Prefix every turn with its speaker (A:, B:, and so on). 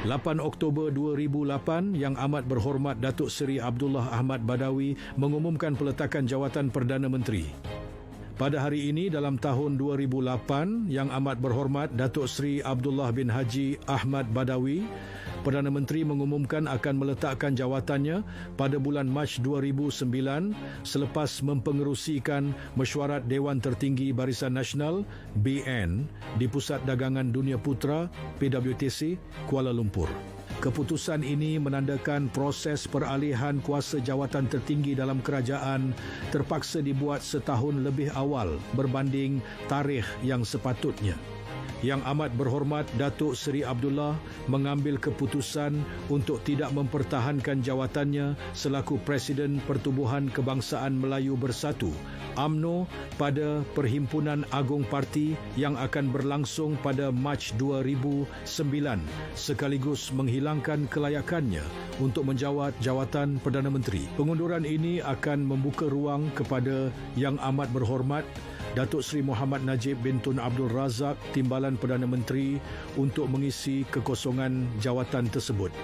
A: 8 Oktober 2008, Yang Amat Berhormat Datuk Seri Abdullah Ahmad Badawi mengumumkan peletakan jawatan Perdana Menteri. Pada hari ini dalam tahun 2008, Yang Amat Berhormat Datuk Seri Abdullah bin Haji Ahmad Badawi Perdana Menteri mengumumkan akan meletakkan jawatannya pada bulan Mac 2009 selepas mempengerusikan mesyuarat Dewan Tertinggi Barisan Nasional BN di Pusat Dagangan Dunia Putra PWTC Kuala Lumpur. Keputusan ini menandakan proses peralihan kuasa jawatan tertinggi dalam kerajaan terpaksa dibuat setahun lebih awal berbanding tarikh yang sepatutnya. Yang amat berhormat Datuk Seri Abdullah mengambil keputusan untuk tidak mempertahankan jawatannya selaku Presiden Pertubuhan Kebangsaan Melayu Bersatu AMNO pada Perhimpunan Agung Parti yang akan berlangsung pada Mac 2009 sekaligus menghilangkan kelayakannya untuk menjawat jawatan Perdana Menteri. Pengunduran ini akan membuka ruang kepada Yang Amat Berhormat Datuk Seri Muhammad Najib bin Tun Abdul Razak Timbalan Perdana Menteri untuk mengisi kekosongan jawatan tersebut.